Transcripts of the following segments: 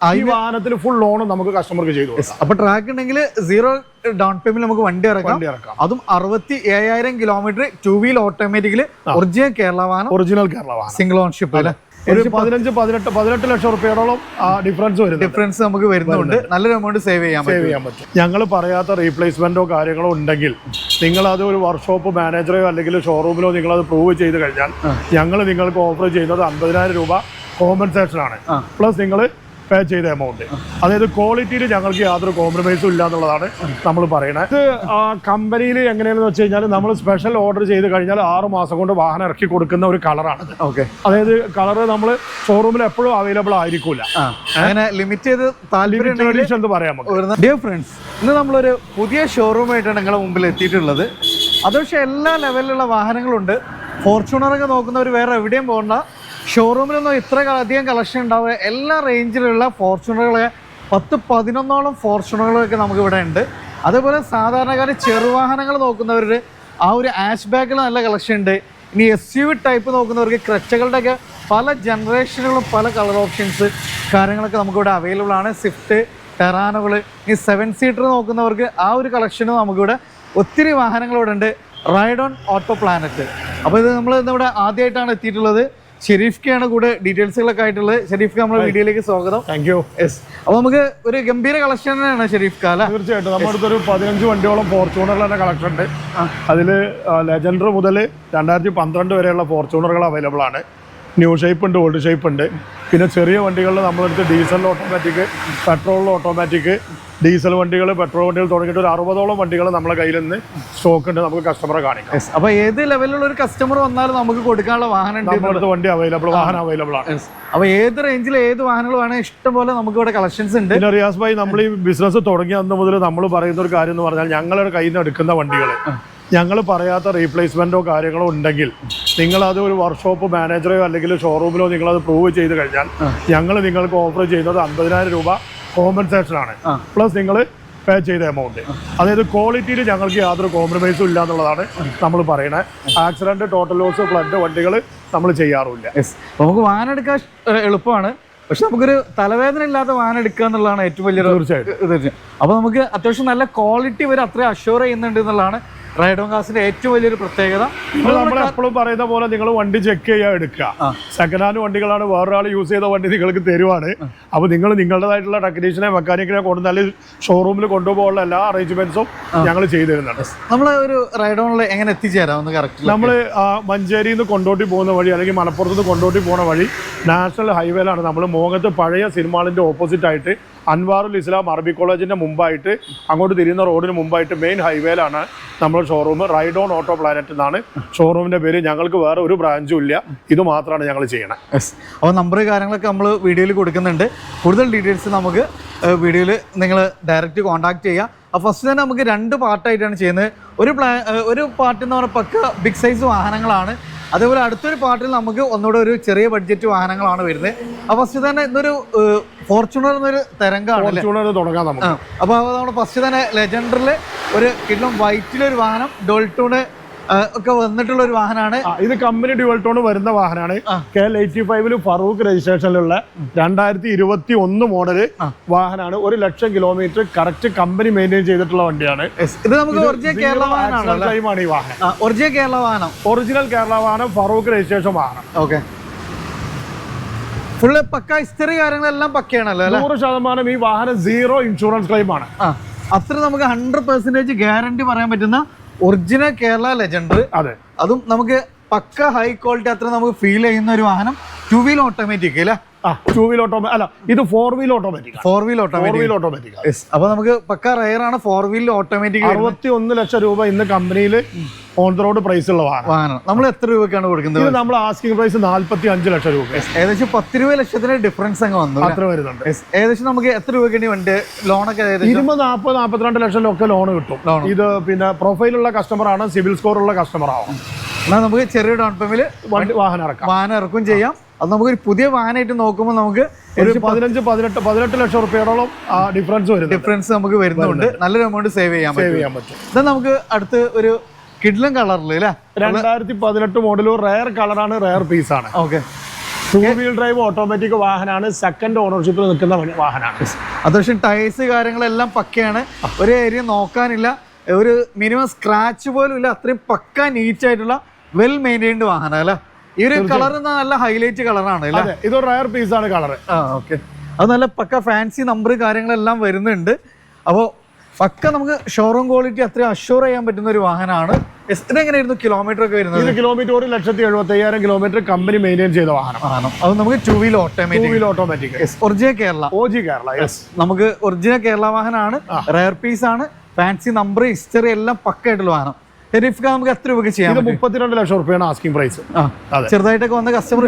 ഈ വാഹനത്തിന് full loan നമുക്ക് കസ്റ്റമർക്ക് ചെയ്തു അപ്പൊ ട്രാക്ക് ഉണ്ടെങ്കിൽ സീറോ ഡൗൺ പേയ്മെന്റ് നമുക്ക് വണ്ടി ഇറക്കാം. അതും അറുപത്തി ഏഴായിരം kilometre two wheel automatically original Kerala വാഹനം. ഒറിജിനൽ കേരള വാഹനം. സിംഗിൾ ഓൺഷിപ്പ് അല്ലെ? ഒരു പതിനഞ്ച് പതിനെട്ട് പതിനെട്ട് ലക്ഷം റുപ്യയോളം ഡിഫറൻസ് വരും ഡിഫറൻസ് നമുക്ക് വരുന്നുണ്ട്. നല്ലൊരു എമൗണ്ട് സേവ് ചെയ്യാൻ സേവ് ചെയ്യാൻ പറ്റും. ഞങ്ങൾ പറയാത്ത റീപ്ലേസ്മെന്റോ കാര്യങ്ങളോ ഉണ്ടെങ്കിൽ നിങ്ങൾ അത് ഒരു വർക്ക്ഷോപ്പ് മാനേജറോ അല്ലെങ്കിൽ ഷോറൂമിലോ നിങ്ങൾ അത് പ്രൂവ് ചെയ്ത് കഴിഞ്ഞാൽ ഞങ്ങൾ നിങ്ങൾക്ക് ഓഫർ ചെയ്യുന്നത് അമ്പതിനായിരം രൂപ കോമ്പൻസേഷൻ ആണ്. പ്ലസ് നിങ്ങൾ പേ ചെയ്ത എമൗണ്ട് അതായത് ക്വാളിറ്റിയിൽ ഞങ്ങൾക്ക് യാതൊരു കോംപ്രമൈസും ഇല്ല എന്നുള്ളതാണ് നമ്മൾ പറയുന്നത് ഇത് കമ്പനിയിൽ എങ്ങനെയാണെന്ന് വെച്ച് കഴിഞ്ഞാൽ നമ്മൾ സ്പെഷ്യൽ ഓർഡർ ചെയ്ത് കഴിഞ്ഞാൽ ആറ് മാസം കൊണ്ട് വാഹനം ഇറക്കി കൊടുക്കുന്ന ഒരു കളറാണ് ഓക്കെ അതായത് കളർ നമ്മൾ ഷോറൂമിൽ എപ്പോഴും അവൈലബിൾ ആയിരിക്കില്ല അങ്ങനെ ലിമിറ്റ് ചെയ്ത് താല്പര്യം എന്ന് നമുക്ക്. ഡിയർ ഫ്രണ്ട്സ് ഇന്ന് നമ്മളൊരു പുതിയ ഷോറൂമായിട്ടാണ് നിങ്ങളുടെ മുമ്പിൽ എത്തിയിട്ടുള്ളത്. അത് പക്ഷേ എല്ലാ ലെവലിലുള്ള വാഹനങ്ങളുണ്ട്. ഫോർച്യൂണറൊക്കെ നോക്കുന്നവർ വേറെ എവിടെയും പോകണ്ട. ഷോറൂമിലൊന്നും ഇത്ര അധികം കളക്ഷൻ ഉണ്ടാവുക എല്ലാ റേഞ്ചിലുള്ള ഫോർച്യൂണറുകൾ പത്ത് പതിനൊന്നോളം ഫോർച്യൂണറുകളൊക്കെ നമുക്ക് ഇവിടെ ഉണ്ട്. അതേപോലെ സാധാരണക്കാർ ചെറുവാഹനങ്ങൾ നോക്കുന്നവർ ആ ഒരു ആഷ് ബാഗിൽ നല്ല കളക്ഷൻ ഉണ്ട്. ഇനി എസ് യു ടൈപ്പ് നോക്കുന്നവർക്ക് ക്രച്ചകളുടെയൊക്കെ പല ജനറേഷനുകളും പല കളർ ഓപ്ഷൻസ് കാര്യങ്ങളൊക്കെ നമുക്കിവിടെ അവൈലബിൾ ആണ്. സ്വിഫ്റ്റ് ടെറാനുകൾ ഈ സെവൻ സീറ്റർ നോക്കുന്നവർക്ക് ആ ഒരു കളക്ഷനും നമുക്കിവിടെ ഒത്തിരി വാഹനങ്ങളിവിടെ ഉണ്ട്. റൈഡ് ഓൺ ഓട്ടോ പ്ലാനറ്റ് അപ്പോൾ ഇത് നമ്മൾ ഇന്നിവിടെ ആദ്യമായിട്ടാണ് എത്തിയിട്ടുള്ളത്. ഷെരീഫ്ക്കാണ് കൂടെ ഡീറ്റെയിൽസുകളൊക്കെ ആയിട്ടുള്ളത്. ഷെരീഫ് നമ്മുടെ വീഡിയോയിലേക്ക് സ്വാഗതം. താങ്ക് യു യെസ് അപ്പോൾ നമുക്ക് ഒരു ഗംഭീര കളക്ഷൻ തന്നെയാണ് ഷെരീഫ് കാല തീർച്ചയായിട്ടും. നമ്മുടെ അടുത്തൊരു പതിനഞ്ച് വണ്ടിയോളം ഫോർച്യൂണർ തന്നെ കളക്ഷൻ ഉണ്ട്. അതിൽ ലെജൻഡർ മുതൽ രണ്ടായിരത്തി പന്ത്രണ്ട് വരെയുള്ള ഫോർച്യൂണറുകൾ അവൈലബിൾ ആണ്. ന്യൂ ഷേപ്പ് ഉണ്ട് ഓൾഡ് ഷേപ്പ് ഉണ്ട്. പിന്നെ ചെറിയ വണ്ടികളിൽ നമ്മളെടുത്ത് diesel automatic petrol automatic diesel വണ്ടികൾ പെട്രോൾ വണ്ടികൾ തുടങ്ങിയിട്ട് ഒരു അറുപതോളം വണ്ടികൾ നമ്മളെ കയ്യിൽ നിന്ന് സ്റ്റോക്ക് ഉണ്ട് നമുക്ക് കസ്റ്റമറെ കാണിക്കാം. അപ്പൊ അപ്പോൾ ഏത് ലെവലിലുള്ള ഒരു കസ്റ്റമർ വന്നാലും നമുക്ക് കൊടുക്കാനുള്ള വാഹനം ഉണ്ട് നമ്മുടെ വണ്ടി അവൈലബിൾ വാഹനം അവൈലബിൾ ആണ്. അപ്പൊ അപ്പോൾ ഏത് റേഞ്ചിൽ ഏത് വാഹനങ്ങൾ വേണമെങ്കിൽ ഇഷ്ടം പോലെ നമുക്ക് ഇവിടെ കളക്ഷൻസ് ഉണ്ട്. പിന്നെ റിയാസ് ഭായി നമ്മൾ ഈ ബിസിനസ് തുടങ്ങിയ അന്ന് മുതൽ നമ്മൾ പറയുന്ന ഒരു കാര്യം എന്ന് പറഞ്ഞാൽ ഞങ്ങളുടെ കയ്യിൽ നിന്ന് എടുക്കുന്ന വണ്ടികൾ ഞങ്ങൾ പറയാത്ത റീപ്ലേസ്മെന്റോ കാര്യങ്ങളോ ഉണ്ടെങ്കിൽ നിങ്ങൾ അത് ഒരു വർക്ക്ഷോപ്പ് മാനേജറോ അല്ലെങ്കിൽ ഷോറൂമിലോ നിങ്ങൾ അത് പ്രൂവ് ചെയ്ത് കഴിഞ്ഞാൽ ഞങ്ങൾ നിങ്ങൾക്ക് ഓഫർ ചെയ്യുന്നത് അമ്പതിനായിരം രൂപ കോമ്പൻസേഷൻ ആണ്. പ്ലസ് നിങ്ങൾ പേ ചെയ്ത എമൗണ്ട് അതായത് ക്വാളിറ്റിയിൽ ഞങ്ങൾക്ക് യാതൊരു കോംപ്രമൈസും ഇല്ല എന്നുള്ളതാണ് നമ്മൾ പറയുന്നത് ആക്സിഡന്റ് ടോട്ടൽ ലോസ് ഫ്ലഡ് വണ്ടികൾ നമ്മൾ ചെയ്യാറുമില്ല. നമുക്ക് വാഹനം എടുക്കാൻ എളുപ്പമാണ്. പക്ഷെ നമുക്കൊരു തലവേദന ഇല്ലാത്ത വാഹനം എടുക്കുക എന്നുള്ളതാണ് ഏറ്റവും വലിയ തീർച്ചയായിട്ടും. അപ്പോൾ നമുക്ക് അത്യാവശ്യം നല്ല ക്വാളിറ്റി വരെ അത്രയും അഷ്യൂർ ചെയ്യുന്നുണ്ട് എന്നുള്ളതാണ് റൈഡോൺ കാസിന്റെ ഏറ്റവും വലിയൊരു പ്രത്യേകത നമ്മൾ എപ്പോഴും പറയുന്ന പോലെ നിങ്ങൾ വണ്ടി ചെക്ക് ചെയ്യാൻ എടുക്കുക. സെക്കൻഡ് ഹാൻഡ് വണ്ടികളാണ് വേറൊരാൾ യൂസ് ചെയ്ത വണ്ടി നിങ്ങൾക്ക് തരുവാണ്. അപ്പോൾ നിങ്ങൾ നിങ്ങളുടേതായിട്ടുള്ള ടെക്നീഷ്യനെ മെക്കാനിക്കിനെ കൊണ്ട് നല്ല ഷോറൂമിൽ കൊണ്ടുപോകാനുള്ള എല്ലാ അറേഞ്ച്മെന്റ്സും ഞങ്ങൾ ചെയ്തു തരുന്നുണ്ട് നമ്മൾ ഒരു റൈഡോണിൽ എങ്ങനെ എത്തിച്ചേരാം? ഒന്ന് കറക്റ്റ് നമ്മൾ മഞ്ചേരിയിൽ നിന്ന് കൊണ്ടോട്ടി പോകുന്ന വഴി അല്ലെങ്കിൽ മലപ്പുറത്ത് നിന്ന് കൊണ്ടോട്ടി പോകുന്ന വഴി നാഷണൽ ഹൈവേയിലാണ് നമ്മൾ മോഹത്ത് പഴയ സിനിമാളിന്റെ ഓപ്പോസിറ്റ് ആയിട്ട് അൻവാറുൽ ഇസ്ലാം അറബി കോളേജിന്റെ മുമ്പായിട്ട് അങ്ങോട്ട് തിരിയുന്ന റോഡിന് മുമ്പായിട്ട് മെയിൻ ഹൈവേയിലാണ് നമ്മൾ showroom ride on auto planet എന്നാണ് ഷോറൂമിന്റെ പേര്. ഞങ്ങൾക്ക് വേറെ ഒരു ബ്രാഞ്ചും ഇല്ല. ഇത് മാത്രമാണ് ഞങ്ങൾ ചെയ്യണത് അപ്പോൾ നമ്പർ കാര്യങ്ങളൊക്കെ നമ്മൾ വീഡിയോയിൽ കൊടുക്കുന്നുണ്ട്. കൂടുതൽ ഡീറ്റെയിൽസ് നമുക്ക് വീഡിയോയിൽ നിങ്ങൾ ഡയറക്റ്റ് കോൺടാക്ട് ചെയ്യുക അപ്പോൾ ഫസ്റ്റ് തന്നെ നമുക്ക് രണ്ട് പാർട്ടായിട്ടാണ് ചെയ്യുന്നത്. ഒരു പ്ലാ ഒരു പാർട്ട് എന്ന് പറഞ്ഞാൽ പക്ക ബിഗ് സൈസ് വാഹനങ്ങളാണ്. അതേപോലെ അടുത്തൊരു പാർട്ടിൽ നമുക്ക് ഒന്നുകൂടെ ഒരു ചെറിയ ബഡ്ജറ്റ് വാഹനങ്ങളാണ് വരുന്നത്. അപ്പോൾ ഫസ്റ്റ് തന്നെ ഇന്നൊരു ഫോർച്യൂണർ എന്നൊരു തരംഗമാണ് ഫോർച്യൂണർ തുടങ്ങാം നമുക്ക്. അപ്പോൾ നമ്മൾ ഫസ്റ്റ് തന്നെ ലെജൻഡറിൽ ഒരു കിട്ടും വൈറ്റിലൊരു വാഹനം ഡോൾട്ടൂണ് ഒക്കെ വന്നിട്ടുള്ള ഒരു വാഹനമാണ് ഇത് കമ്പനി ഡ്യുവൽ വരുന്ന വാഹനമാണ്. കെ എൽ എയ്റ്റി ഫൈവിൽ ഫറൂഖ് രജിസ്ട്രേഷനിലുള്ള രണ്ടായിരത്തി ഇരുപത്തി ഒന്ന് മോഡൽ വാഹനമാണ് ഒരു lakh kilometre correct company maintain ചെയ്തിട്ടുള്ള വണ്ടിയാണ്. ഇത് നമുക്ക് ഒറിജിനൽ കേരള വാഹനമാണ് ഈ വാഹനം. ഒറിജിനൽ കേരള വാഹനം. ഒറിജിനൽ കേരള വാഹനം ഫറൂഖ് രജിസ്ട്രേഷൻ വാഹനം. ഓക്കെ. ഫുള്ള് പക്ക ഇസ്തിരി കാര്യങ്ങളെല്ലാം പക്കയാണല്ലോ നൂറ് ശതമാനം ഈ വാഹനം സീറോ ഇൻഷുറൻസ് ക്ലെയിം ആണ്. അത്ര നമുക്ക് ഹൺഡ്രഡ് പെർസെന്റേജ് ഗ്യാരണ്ടി പറയാൻ പറ്റുന്ന ഒറിജിനൽ കേരള ലെജൻഡർ അതെ. അതും നമുക്ക് പക്ക ഹൈ ക്വാളിറ്റി അത്ര നമുക്ക് ഫീൽ ചെയ്യുന്ന ഒരു വാഹനം ടു വീൽ ഓട്ടോമാറ്റിക് അല്ലേ? ടൂ വീൽ ഓട്ടോമാറ്റിക് അല്ല ഇത് four wheel automatic four wheel four automatic wheel automatic അപ്പൊ നമുക്ക് പക്ക റയർ ആണ് ഫോർ വീൽ ഓട്ടോമാറ്റിക് അറുപത്തി ഒന്ന് ലക്ഷം രൂപ ഇന്ന് കമ്പനിയിൽ ഓൺ ദ റോഡ് പ്രൈസ് ഉള്ള വാഹനം. വാഹനം. നമ്മൾ എത്ര രൂപയ്ക്കാണ് കൊടുക്കുന്നത്? ഇത് നമ്മൾ ആസ്കിംഗ് പ്രൈസ് നാല്പത്തി അഞ്ച് ലക്ഷം രൂപ. ഏകദേശം പത്ത് രൂപ ലക്ഷത്തിന് ഡിഫറൻസ് അങ്ങ് വന്നു അത്ര വരുന്നുണ്ട്. ഏകദേശം നമുക്ക് എത്ര രൂപയ്ക്ക് വണ്ടി ലോണൊക്കെ ഇരുപത് നാൽപ്പത് നാൽപ്പത്തിരണ്ട് ലക്ഷം ഒക്കെ ലോൺ കിട്ടും. ഇത് പിന്നെ പ്രൊഫൈലുള്ള കസ്റ്റമർ ആണ് സിവിൽ സ്കോർ ഉള്ള കസ്റ്റമർ ആവും. എന്നാൽ നമുക്ക് ചെറിയ ഡൗൺ പേയ്മെന്റ് വാഹനം ഇറക്കാം. വാഹനം ഇറക്കും ചെയ്യാം. അത് നമുക്കൊരു പുതിയ വാനായിട്ട് നോക്കുമ്പോൾ നമുക്ക് ഒരു പതിനഞ്ച് പതിനെട്ട് പതിനെട്ട് ലക്ഷം റുപ്യയോളം ഡിഫറൻസ് വരും ഡിഫറൻസ് നമുക്ക് വരുന്നുണ്ട്. നല്ലൊരു എമൗണ്ട് സേവ് ചെയ്യാൻ സേവ് ചെയ്യാൻ പറ്റും. ഇത് നമുക്ക് അടുത്ത് ഒരു കിഡ്ലം കളറിൽ അല്ലേ? രണ്ടായിരത്തി പതിനെട്ട് മോഡൽ റയർ കളറാണ് റയർ ആണ് okay two wheel drive automatic വാഹനമാണ് സെക്കൻഡ് ഓണർഷിപ്പിൽ നിൽക്കുന്ന വാഹനമാണ് അത്യാവശ്യം ടയേഴ്സ് കാര്യങ്ങളെല്ലാം പക്കയാണ്. ഒരു ഏരിയ നോക്കാനില്ല. ഒരു മിനിമം സ്ക്രാച്ച് പോലും ഇല്ല. അത്രയും പക്ക നീറ്റ് ആയിട്ടുള്ള വെൽ മെയിന്റൈൻഡ് വാഹനം അല്ലേ? ഈ ഒരു കളർ നല്ല ഹൈലൈറ്റ് കളറാണ് അല്ലേ? ഇതൊരു റയർ ആണ് കളർ ആ ഓക്കെ അത് നല്ല പക്ക ഫാൻസി നമ്പർ കാര്യങ്ങളെല്ലാം വരുന്നുണ്ട്. അപ്പോൾ പക്ക നമുക്ക് ഷോറൂം ക്വാളിറ്റി അത്രയും അഷ്യൂർ ചെയ്യാൻ പറ്റുന്ന ഒരു വാഹനമാണ്. എങ്ങനെയായിരുന്നു കിലോമീറ്റർ ഒക്കെ വരുന്നത്? ഇത് കിലോമീറ്റർ ഒരു ലക്ഷത്തി എഴുപത്തി അയ്യായിരം കിലോമീറ്റർ കമ്പനി മെയിന്റെയിൻ ചെയ്ത വാഹനം. വാഹനം. അത് നമുക്ക് two wheel automatic automatic wheel automatic original Kerala OG Kerala yes നമുക്ക് ഒറിജിനൽ കേരള വാഹനമാണ്. റയർ പീസ് ആണ്. ഫാൻസി നമ്പർ ഹിസ്റ്ററി എല്ലാം പക്കായിട്ടുള്ള വാഹനം. നമുക്ക് എത്ര രൂപ ചെയ്യാൻ ഇത് പറ്റും? മുപ്പത്തിരണ്ട് ലക്ഷം റുപ്യാണ് ആസ്കിംഗ് പ്രൈസ്. ചെറുതായിട്ടൊക്കെ വന്ന കസ്റ്റമർ.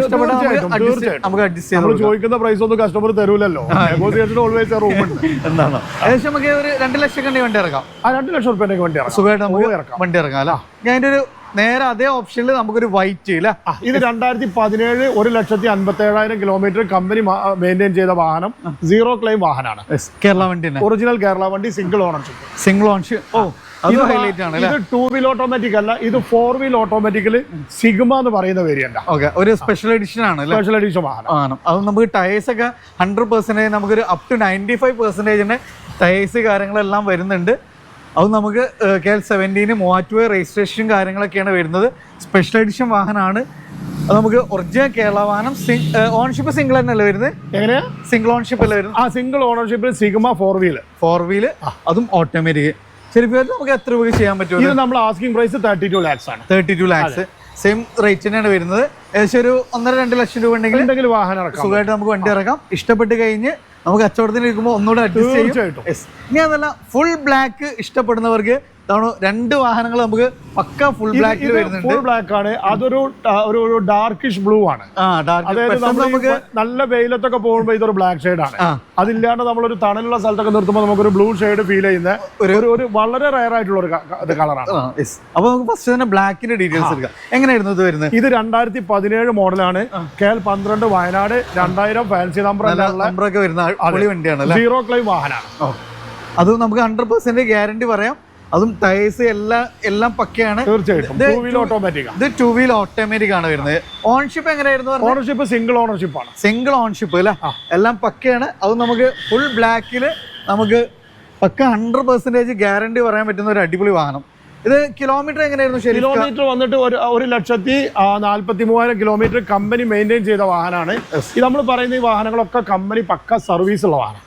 നമുക്ക് അഡ്ജസ്റ്റ് ചോദിക്കുന്ന പ്രൈസ് ഒന്നും കസ്റ്റമർ തരൂലല്ലോ. ഓൾവേസ് റൂം ഉണ്ട്. എന്താണ് ഏകദേശം നമുക്ക് ഒരു രണ്ട് ലക്ഷം കണ്ടി വണ്ടി ഇറക്കാം. ആ രണ്ട് ലക്ഷം റുപ്യന്റെ വണ്ടി ഇറക്കാം. സുഖമായിട്ട് നമുക്ക് ഓ, ഇറക്കാം. വണ്ടി ഇറക്കാം അല്ല? ഞാൻ ഒരു നേരെ അതേ ഓപ്ഷനിൽ നമുക്കൊരു വൈറ്റ് ഇല്ല? ഇത് രണ്ടായിരത്തി പതിനേഴ് ഒരു ലക്ഷത്തി അൻപത്തി ഏഴായിരം കിലോമീറ്റർ കമ്പനി മെയിന്റെയിൻ ചെയ്ത വാഹനം സീറോ ക്ലെയിം വാഹനമാണ്. കേരള വണ്ടി ഒറിജിനൽ കേരള വണ്ടി സിംഗിൾ ഓണർഷിപ്പ് സിംഗിൾ ഓണർഷിപ്പ് ഓ ഇത് ടൂ വീൽ ഓട്ടോമാറ്റിക് അല്ല? ഇത് ഫോർ വീൽ ഓട്ടോമാറ്റിക്കൽ സിഗ്മ എന്ന് പറയുന്ന വേരിയന്റ് ഓക്കെ ഒരു സ്പെഷ്യൽ എഡിഷൻ ആണ് സ്പെഷ്യൽ എഡിഷൻ ആണ്. അത് നമുക്ക് ടയേഴ്സ് ഒക്കെ ഹൺഡ്രഡ് പെർസെന്റേജ് നമുക്കൊരു അപ് ടു നയന്റി ഫൈവ് പെർസെന്റേജിന്റെ ടയേഴ്സ് കാര്യങ്ങളെല്ലാം വരുന്നുണ്ട്. അത് നമുക്ക് K L seventeen Muvattupuzha registration കാര്യങ്ങളൊക്കെയാണ് വരുന്നത്. സ്പെഷ്യൽ എഡിഷൻ വാഹനമാണ്. അത് നമുക്ക് ഒറിജിനൽ കേരള വാഹനം ഓൺഷിപ്പ് സിംഗിൾ തന്നെയല്ലേ വരുന്നത്? എങ്ങനെയാ? സിംഗിൾ ഓൺഷിപ്പ് അല്ലേ വരുന്നത്? ആ single ഓണർഷിപ്പിൽ Sigma four wheel four wheel അതും ഓട്ടോമാറ്റിക് ശരിക്കും നമുക്ക് എത്ര രൂപ ചെയ്യാൻ പറ്റും ഇത് നമ്മൾ asking price thirty two lakhs ആണ്. Thirty two lakhs same rate തന്നെയാണ് വരുന്നത്. ഏകദേശം ഒരു ഒന്നര രണ്ട് ലക്ഷം രൂപ ഉണ്ടെങ്കിൽ വാഹനം സുഖമായിട്ട് നമുക്ക് വണ്ടി ഇറക്കാം. ഇഷ്ടപ്പെട്ട് കഴിഞ്ഞ് നമുക്ക് കച്ചവടത്തിന് ഇരിക്കുമ്പോൾ ഒന്നുകൂടെ അഡ്ജസ്റ്റ് ചെയ്യും. ഇനി അതല്ല ഫുൾ ബ്ലാക്ക് ഇഷ്ടപ്പെടുന്നവർക്ക് രണ്ട് വാഹനങ്ങൾ നമുക്ക് പക്ക ഫുൾ ബ്ലാക്കിൽ വരുന്നുണ്ട്. ഫുൾ ബ്ലാക്ക് ആണ്. അതൊരു ഒരു ഡാർക്കിഷ് ബ്ലൂ ആണ്. അതായത് നമുക്ക് നല്ല വെയിലത്തൊക്കെ പോകുമ്പോൾ ഇതൊരു ബ്ലാക്ക് ഷെയ്ഡ് ആണ്. അതില്ലാണ്ട് നമ്മളൊരു തണലുള്ള സ്ഥലത്തൊക്കെ നിർത്തുമ്പോൾ നമുക്കൊരു ബ്ലൂ ഷെയ്ഡ് ഫീൽ ചെയ്യുന്ന ഒരു ഒരു വളരെ റയർ ആയിട്ടുള്ള ഒരു കളറാണ് അപ്പൊ നമുക്ക് ഫസ്റ്റ് തന്നെ ബ്ലാക്കിന്റെ ഡീറ്റെയിൽസ് എടുക്കാം. എങ്ങനെയായിരുന്നു ഇത് വരുന്നത്? ഇത് രണ്ടായിരത്തി പതിനേഴ് മോഡലാണ്. കെ എൽ പന്ത്രണ്ട് വയനാട് രണ്ടായിരം ഫാൻസി നമ്പർ വരുന്ന വണ്ടിയാണ് സീറോ ക്ലെയിം വാഹനമാണ് അത് നമുക്ക് ഹൺഡ്രഡ് പെർസെന്റ് ഗ്യാരണ്ടി പറയാം. അതും ടയേഴ്സ് എല്ലാം എല്ലാം പക്കയാണ്. തീർച്ചയായിട്ടും. ടൂ വീൽ ഓട്ടോമാറ്റിക് ഇത് ടു വീൽ ഓട്ടോമാറ്റിക് ആണ് വരുന്നത്. ഓൺഷിപ്പ് എങ്ങനെയായിരുന്നു ഓണർഷിപ്പ് സിംഗിൾ ഓണർഷിപ്പ് ആണ്. സിംഗിൾ ഓൺഷിപ്പ് അല്ലേ? എല്ലാം പക്കയാണ്. അത് നമുക്ക് ഫുൾ ബ്ലാക്കിൽ നമുക്ക് പക്ക ഹൺഡ്രഡ് പെർസെന്റേജ് ഗ്യാരണ്ടി പറയാൻ പറ്റുന്ന ഒരു അടിപൊളി വാഹനം. ഇത് കിലോമീറ്റർ എങ്ങനെയായിരുന്നു ശരി കിലോമീറ്റർ വന്നിട്ട് ഒരു ഒരു ലക്ഷത്തി ആ, നാല്പത്തി മൂവായിരം കിലോമീറ്റർ കമ്പനി മെയിന്റെയിൻ ചെയ്ത വാഹനമാണ്. ഇത് നമ്മൾ പറയുന്ന ഈ വാഹനങ്ങളൊക്കെ കമ്പനി പക്ക സർവീസ് ഉള്ള വാഹനം.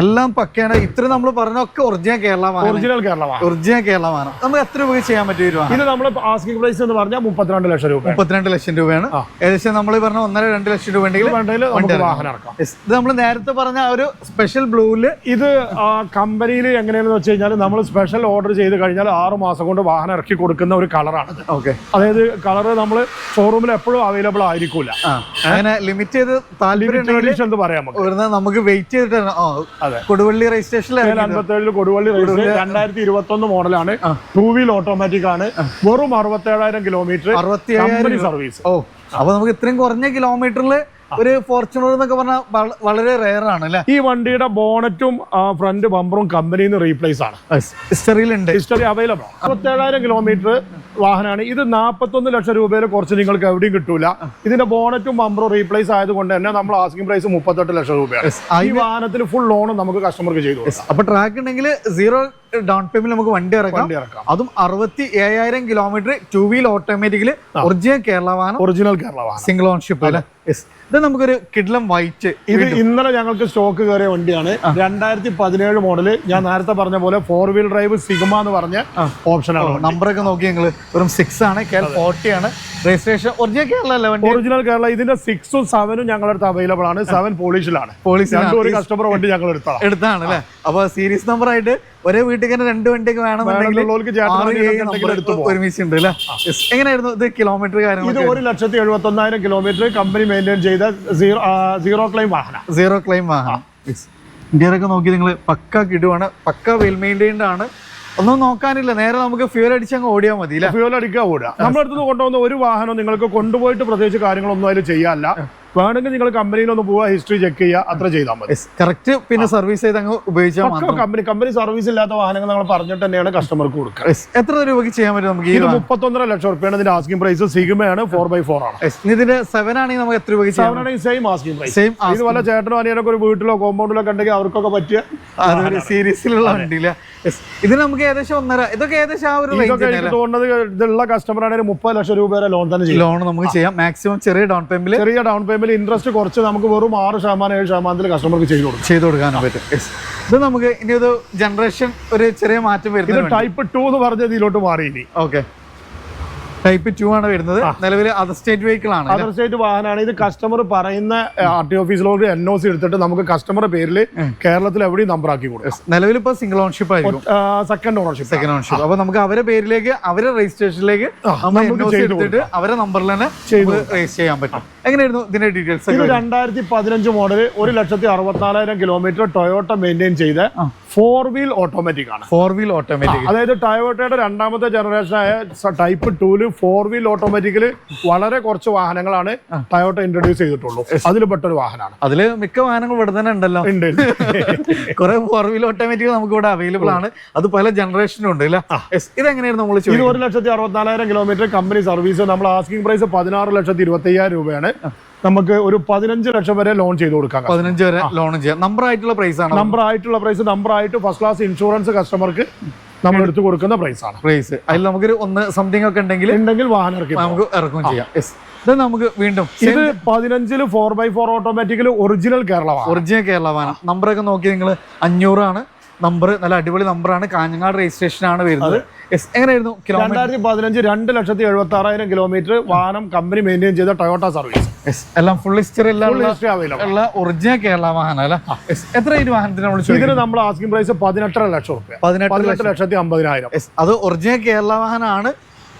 എല്ലാം പക്കയാണ്. ഇത്ര നമ്മൾ പറഞ്ഞൊക്കെ original Kerala original Kerala original Kerala വാഹനം. നമുക്ക് എത്ര രൂപ ചെയ്യാൻ പറ്റിയ ഒരു ഇത് നമ്മൾ ആസ്കിംഗ് പ്രൈസ് എന്ന് പറഞ്ഞാൽ മുപ്പത്തിരണ്ട് ലക്ഷം രൂപ മുപ്പത്തിരണ്ട് ലക്ഷം രൂപയാണ്. ഏകദേശം നമ്മൾ പറഞ്ഞ ഒന്നര രണ്ട് ലക്ഷം രൂപ ഉണ്ടെങ്കിൽ വാഹനം ഇറക്കാം. ഇത് നമ്മൾ നേരത്തെ പറഞ്ഞ ഒരു സ്പെഷ്യൽ ബ്ലൂവിൽ ഇത് കമ്പനിയിൽ എങ്ങനെയാണെന്ന് വെച്ച് കഴിഞ്ഞാൽ നമ്മൾ സ്പെഷ്യൽ ഓർഡർ ചെയ്ത് കഴിഞ്ഞാൽ ആറ് മാസം കൊണ്ട് വാഹനം ഇറക്കി കൊടുക്കുന്ന ഒരു കളറാണ് ഓക്കെ അതായത് കളർ നമ്മൾ ഷോറൂമിൽ എപ്പോഴും അവൈലബിൾ ആയിരിക്കില്ല അങ്ങനെ ലിമിറ്റ് ചെയ്ത് താല്പര്യം പറയാം നമുക്ക്? വെയിറ്റ് ചെയ്തിട്ട്. കൊടുവള്ളി അൻപത്തേഴിൽ കൊടുവള്ളി രജിസ്ട്രേഷൻ രണ്ടായിരത്തി ഇരുപത്തി ഒന്ന് മോഡലാണ്. ടൂ വീൽ ഓട്ടോമാറ്റിക് ആണ്. വെറും അറുപത്തേഴായിരം കിലോമീറ്റർ അറുപത്തി സർവീസ് ഓ അപ്പൊ നമുക്ക് ഇത്രയും കുറഞ്ഞ കിലോമീറ്ററിൽ ഒരു ഫോർച്യൂണർ എന്നൊക്കെ പറഞ്ഞാൽ വളരെ റെയർ ആണ് അല്ലേ? ഈ വണ്ടിയുടെ ബോണറ്റും ഫ്രണ്ട് ബമ്പറും കമ്പനിയിൽ നിന്ന് റീപ്ലേസ് ആണ്. ഹിസ്റ്ററിയിലുണ്ട് ഹിസ്റ്ററി അവൈലബിൾ അറുപത്തേഴായിരം കിലോമീറ്റർ വാഹനമാണ് ഇത് നാൽപ്പത്തൊന്ന് ലക്ഷം രൂപയിൽ കുറച്ച് നിങ്ങൾക്ക് എവിടെയും കിട്ടൂല. ഇതിന്റെ ബോണറ്റും ബമ്പറും റീപ്ലേസ് ആയതുകൊണ്ട് തന്നെ നമ്മൾ ആസ്കിംഗ് പ്രൈസ് മുപ്പത്തെട്ട് ലക്ഷം രൂപയാണ്. ഈ വാഹനത്തിന് ഫുൾ ലോണും നമുക്ക് കസ്റ്റമർക്ക് ചെയ്തു. അപ്പൊ ട്രാക്ക് ഉണ്ടെങ്കിൽ സീറോ ഡൗൺ പേയ്മെന്റ് നമുക്ക് വണ്ടി ഇറക്കാം. അതും അറുപത്തി ഏഴായിരം കിലോമീറ്റർ ടു വീൽ ഓട്ടോമാറ്റിക്കിൽ ഒറിജിനൽ കേരള വാഹനം ഒറിജിനൽ കേരള വാഹനം. സിംഗിൾ ഓൺഷിപ്പ് അല്ലേ? ഇത് നമുക്കൊരു കിഡ്ലം വൈറ്റ് ഇത് ഇന്നലെ ഞങ്ങൾക്ക് സ്റ്റോക്ക് കയറിയ വണ്ടിയാണ്. രണ്ടായിരത്തി പതിനേഴ് മോഡൽ ഞാൻ നേരത്തെ പറഞ്ഞ പോലെ ഫോർ വീൽ ഡ്രൈവ് സിഗ്മ എന്ന് പറഞ്ഞ ഓപ്ഷനാണ് നമ്പറൊക്കെ നോക്കി ഞങ്ങൾ വെറും സിക്സ് ആണ്. കെ ഫോർട്ടി ആണ്. രജിസ്ട്രേഷൻ ഒറിജിനൽ കേരള അല്ലേ വണ്ടി? ഒറിജിനൽ കേരള. ഇതിന്റെ സിക്സും സെവനും ഞങ്ങളുടെ അടുത്ത് അവൈലബിൾ ആണ്. സെവൻ പോളിഷിലാണ് പോളിസി ഒരു കസ്റ്റമർ വണ്ടി ഞങ്ങൾ എടുത്തതാണ് എടുത്താണ് അല്ലേ? അപ്പൊ സീരീസ് നമ്പർ ആയിട്ട് ഒരേ വീട്ടിൽ തന്നെ രണ്ട് വണ്ടിയൊക്കെ വേണമെന്നുണ്ടെങ്കിൽ പോവാം. ഒരുമിച്ചുണ്ട് അല്ലേ? എങ്ങനെയായിരുന്നു ഇത് കിലോമീറ്റർ കാര്യം ഇത് ഒരു ലക്ഷത്തി എഴുപത്തി ഒന്നായിരം കിലോമീറ്റർ കമ്പനി മെയിന്റെയിൻ ചെയ്ത സീറോ സീറോ ക്ലെയിം വാഹനം. സീറോ ക്ലെയിം വാഹനം. ഇന്ത്യയിലൊക്കെ നോക്കി നിങ്ങൾ പക്ക കിടുവാണ് പക്ക വെൽ മെയിന്റെയിൻഡ് ആണ്. ഒന്നും നോക്കാനില്ല. നേരെ നമുക്ക് ഫ്യൂൽ അടിച്ച് അങ്ങ് ഓടിയാൽ മതി ഫ്യൂൽ അടിക്കുക ഓടുക. നമ്മുടെ അടുത്ത് കൊണ്ടുവന്ന ഒരു വാഹനം നിങ്ങൾക്ക് കൊണ്ടുപോയിട്ട് പ്രത്യേകിച്ച് കാര്യങ്ങളൊന്നും അതിൽ ചെയ്യാല്ല വേണമെങ്കിൽ നിങ്ങൾ കമ്പനിയിൽ ഒന്ന് പോവുക ഹിസ്റ്ററി ചെക്ക് ചെയ്യുക അത്ര ചെയ്താൽ മതി. കറക്റ്റ് പിന്നെ സർവീസ് ചെയ്ത് അങ്ങ് ഉപയോഗിച്ചാൽ കമ്പനി കമ്പനി സർവീസ് ഇല്ലാത്ത വാഹനങ്ങൾ നമ്മൾ പറഞ്ഞിട്ട് തന്നെയാണ് കസ്റ്റമർക്ക് കൊടുക്കുക. എത്ര രൂപയ്ക്ക് ചെയ്യാൻ പറ്റും നമുക്ക് ഇത് മുപ്പത്തൊന്നര ലക്ഷം റുപ്യാണ് ഇതിന്റെ ആസ്കിംഗ് പ്രൈസ് സിഗ്മയാണ് ഫോർ ബൈ ഫോർ ആണ്. ഇതിന്റെ സെവൻ ആണെങ്കിൽ നമുക്ക് എത്ര രൂപയ്ക്ക് സെവൻ ആണെങ്കിൽ സെയിം ആസ്കിംഗ് പ്രൈസ് സെയിം ഇത് വല്ല ചേട്ടനോ അനിയനൊക്കെ ഒരു വീട്ടിലോ കോമ്പൗണ്ടിലോ കണ്ടെങ്കിൽ അവർക്കൊക്കെ പറ്റിയ സീരീസിലുള്ള വണ്ടിയില്ല. ഇത് നമുക്ക് ഏകദേശം ഒന്നര ഇതൊക്കെ ഏകദേശം ആ ഒരു ഇതൊക്കെ റേഞ്ച് എനിക്ക് തോന്നുന്നത് ഇതുള്ള കസ്റ്റമർ ആണെങ്കിൽ മുപ്പത് ലക്ഷം രൂപ വരെ ലോൺ തന്നെ ചെയ്യും. ലോൺ നമുക്ക് ചെയ്യാം. മാക്സിമം ചെറിയ ഡൗൺ പേയ്മെന്റ് ചെറിയ ഡൗൺ പേയ്മെന്റ് ഇൻട്രസ്റ്റ് കുറച്ച് നമുക്ക് വെറും ആറ് ശതമാനം ഏഴ് ശതമാനത്തിൽ കസ്റ്റമർക്ക് ചെയ്തു കൊടുക്കും. ചെയ്തു കൊടുക്കാനും പറ്റും. ഇത് നമുക്ക് ഇനി ഒരു ജനറേഷൻ ഒരു ചെറിയ മാറ്റം വരുന്നത് ടൈപ്പ് ടു എന്ന് പറഞ്ഞത് ഇതിലോട്ട് മാറി ഇനി. ഓക്കെ ടൈപ്പ് ടു ആണ് വരുന്നത്. നിലവിൽ അതർ സ്റ്റേറ്റ് വെഹിക്കിൾ ആണ്. അതർ സ്റ്റേറ്റ് വാഹനമാണ് ഇത് കസ്റ്റമർ പറയുന്ന ആർ ടി ഓഫീസിലോട്ട് എൻ ഒ സി എടുത്തിട്ട് നമുക്ക് കസ്റ്റമറുടെ പേരിൽ കേരളത്തിൽ എവിടെയും നമ്പർ ആക്കി കൊടുക്കും. നിലവിൽ ഇപ്പൊ സിംഗിൾ ഓൺഷിപ്പ് ആയിരിക്കും. സെക്കൻഡ് ഓണർഷിപ്പ് സെക്കൻഡ് ഓൺഷിപ്പ് അപ്പൊ നമുക്ക് അവരെ പേരിലേക്ക് അവരെ രജിസ്ട്രേഷനിലേക്ക് എടുത്തിട്ട് അവരെ നമ്പറിൽ തന്നെ രജിസ്റ്റർ ചെയ്യാൻ പറ്റും. എങ്ങനെയായിരുന്നു ഇതിന്റെ ഡീറ്റെയിൽസ് രണ്ടായിരത്തി പതിനഞ്ച് മോഡൽ ഒരു ലക്ഷത്തി അറുപത്തിനാലായിരം കിലോമീറ്റർ ടൊയോട്ട മെയിന്റെയിൻ ചെയ്ത ഫോർ വീൽ ഓട്ടോമാറ്റിക് ആണ്. ഫോർ വീൽ ഓട്ടോമാറ്റിക് അതായത് ടയോട്ടയുടെ രണ്ടാമത്തെ ജനറേഷൻ ആയ ടൈപ്പ് ടൂൽ ഫോർ വീൽ ഓട്ടോമാറ്റിക്കിൽ വളരെ കുറച്ച് വാഹനങ്ങളാണ് ടയോട്ട ഇൻട്രൊഡ്യൂസ് ചെയ്തിട്ടുള്ളൂ. അതിൽ പെട്ടൊരു വാഹനമാണ്. അതിൽ മിക്ക വാഹനങ്ങൾ ഇവിടെ തന്നെ ഉണ്ടല്ലോ. ഉണ്ട് കുറെ ഫോർ വീൽ ഓട്ടോമാറ്റിക് നമുക്ക് ഇവിടെ അവൈലബിൾ ആണ്. അത് പല ജനറേഷനും ഉണ്ട് അല്ലേ? ഇത് ഇതെങ്ങനെയായിരുന്നു നമ്മൾ ഇത് ഒരു ലക്ഷത്തി അറുപത്തിനാലായിരം കിലോമീറ്റർ കമ്പനി സർവീസ് നമ്മൾ ആസ്കിംഗ് പ്രൈസ് പതിനാറ് ലക്ഷത്തി ഇരുപത്തി അയ്യായിരം രൂപയാണ് നമുക്ക് ഒരു പതിനഞ്ച് ലക്ഷം വരെ ലോൺ ചെയ്ത് കൊടുക്കാം. പതിനഞ്ച് വരെ ലോൺ ചെയ്യാം. നമ്പർ ആയിട്ടുള്ള പ്രൈസ് ആണ്? നമ്പർ ആയിട്ടുള്ള പ്രൈസ് നമ്പർ ആയിട്ട് ഫസ്റ്റ് ക്ലാസ് ഇൻഷുറൻസ് കസ്റ്റമർക്ക് നമ്മൾ എടുത്തു കൊടുക്കുന്ന പ്രൈസ് ആണ്. പ്രൈസ് അതിൽ നമുക്ക് ഒന്ന് സംതിങ് ഒക്കെ ഉണ്ടെങ്കിൽ ഉണ്ടെങ്കിൽ വാഹനം ഇറക്കി നമുക്ക് ഇറക്കും ചെയ്യാം. ഇത് നമുക്ക് വീണ്ടും ഇത് പതിനഞ്ചിൽ four by four automatically original Kerala വാഹനം ഒറിജിനൽ കേരള വാഹനം നമ്പറൊക്കെ നോക്കി നിങ്ങൾ അഞ്ഞൂറാണ്. നമ്പർ നല്ല അടിപൊളി നമ്പറാണ് കാഞ്ഞങ്ങാട് രജിസ്ട്രേഷൻ ആണ് വരുന്നത്. എങ്ങനെയായിരുന്നു രണ്ടായിരത്തി പതിനഞ്ച് രണ്ട് ലക്ഷത്തി എഴുപത്തി ആറായിരം കിലോമീറ്റർ വാഹനം കമ്പനി മെയിന്റെയിൻ ചെയ്ത ടൊയോട്ട സർവീസ് എല്ലാം ഫുൾ ഹിസ്റ്ററി എല്ലാം ഉള്ള- ഒറിജിനൽ കേരള വാഹനം അല്ലേ. എത്ര ഈ വാഹനത്തിന് നമ്മൾ ഇതിന് നമ്മൾ ആസ്കിംഗ് പ്രൈസ് പതിനെട്ടര ലക്ഷം റുപ്യ. പതിനെട്ട് ലക്ഷത്തി അമ്പതിനായിരം അത് ഒറിജിനൽ കേരള വാഹനമാണ്.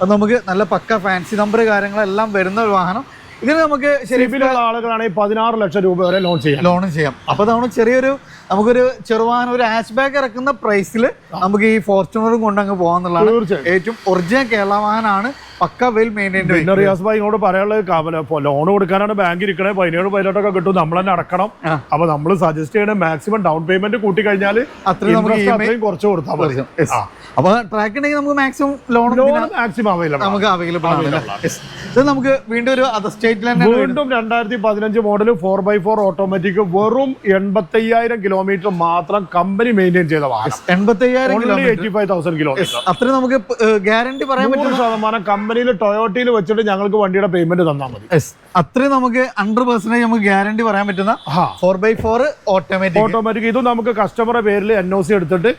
നമുക്ക് നല്ല പക്ക ഫാൻസി നമ്പർ കാര്യങ്ങളെല്ലാം വരുന്ന ഒരു വാഹനം. ഇതിന് നമുക്ക് സിബിലുള്ള ആളുകളാണെങ്കിൽ പതിനാറ് ലക്ഷം രൂപ വരെ ലോൺ ചെയ്യാം. ലോൺ ചെയ്യാം. അപ്പൊ നമ്മൾ ചെറിയൊരു നമുക്കൊരു ചെറുവാഹനം ഒരു ഹാഷ് ബാഗ് ഇറക്കുന്ന പ്രൈസിൽ നമുക്ക് ഈ ഫോർച്യൂണറും കൊണ്ടങ്ങ് പോകാന്നുള്ളതാണ് തീർച്ചയായും. ഏറ്റവും ഒറിജിനൽ കേരള വാഹനമാണ് പക്ക വെൽ മെയിന്റൈൻഡ് പിന്നെ റിയാസ് ഭായി ഇങ്ങോട്ട് പറയാനുള്ളത് ലോൺ കൊടുക്കാനാണ് ബാങ്ക് ഇരിക്കണേ പതിനേഴ് പതിനെട്ടൊക്കെ കിട്ടും നമ്മൾ തന്നെ അടക്കണം. അപ്പൊ നമ്മൾ സജസ്റ്റ് ചെയ്യണേ മാക്സിമം ഡൗൺ പേയ്മെന്റ് കൂട്ടി കഴിഞ്ഞാൽ അത്രയും നമുക്ക് കുറച്ച് കൊടുത്താൽ മതി. അപ്പൊ ട്രാക്ക് ഉണ്ടെങ്കിൽ നമുക്ക് മാക്സിമം ലോൺ മാക്സിമം അവൈലബിൾ നമുക്ക് അവൈലബിൾ ആണ് നമുക്ക് വീണ്ടും ഒരു അതർ സ്റ്റേറ്റിൽ തന്നെ വീണ്ടും രണ്ടായിരത്തി പതിനഞ്ച് model four by four automatic വെറും എൺപത്തയ്യായിരം കിലോമീറ്റർ മാത്രം കമ്പനി മെയിന്റെയിൻ ചെയ്ത വാഹനം. എൺപത്തി അയ്യായിരം കിലോമീറ്റർ അത്രയും നമുക്ക് ഗ്യാരണ്ടി പറയാൻ പറ്റും ശതമാനം കമ്പനിയിൽ ടൊയോട്ടയിൽ വെച്ചിട്ട് ഞങ്ങൾക്ക് വണ്ടിയുടെ പേയ്മെന്റ് തന്നാൽ മതി. അത്ര നമുക്ക് ഹൺഡ്രഡ് പെർസെന്റേജ് നമുക്ക് ഗ്യാരണ്ടി പറയാൻ പറ്റുന്ന four by four automatic automatic ഇതും നമുക്ക് കസ്റ്റമറുടെ പേരിൽ എൻ ഒ സി എടുത്തിട്ട്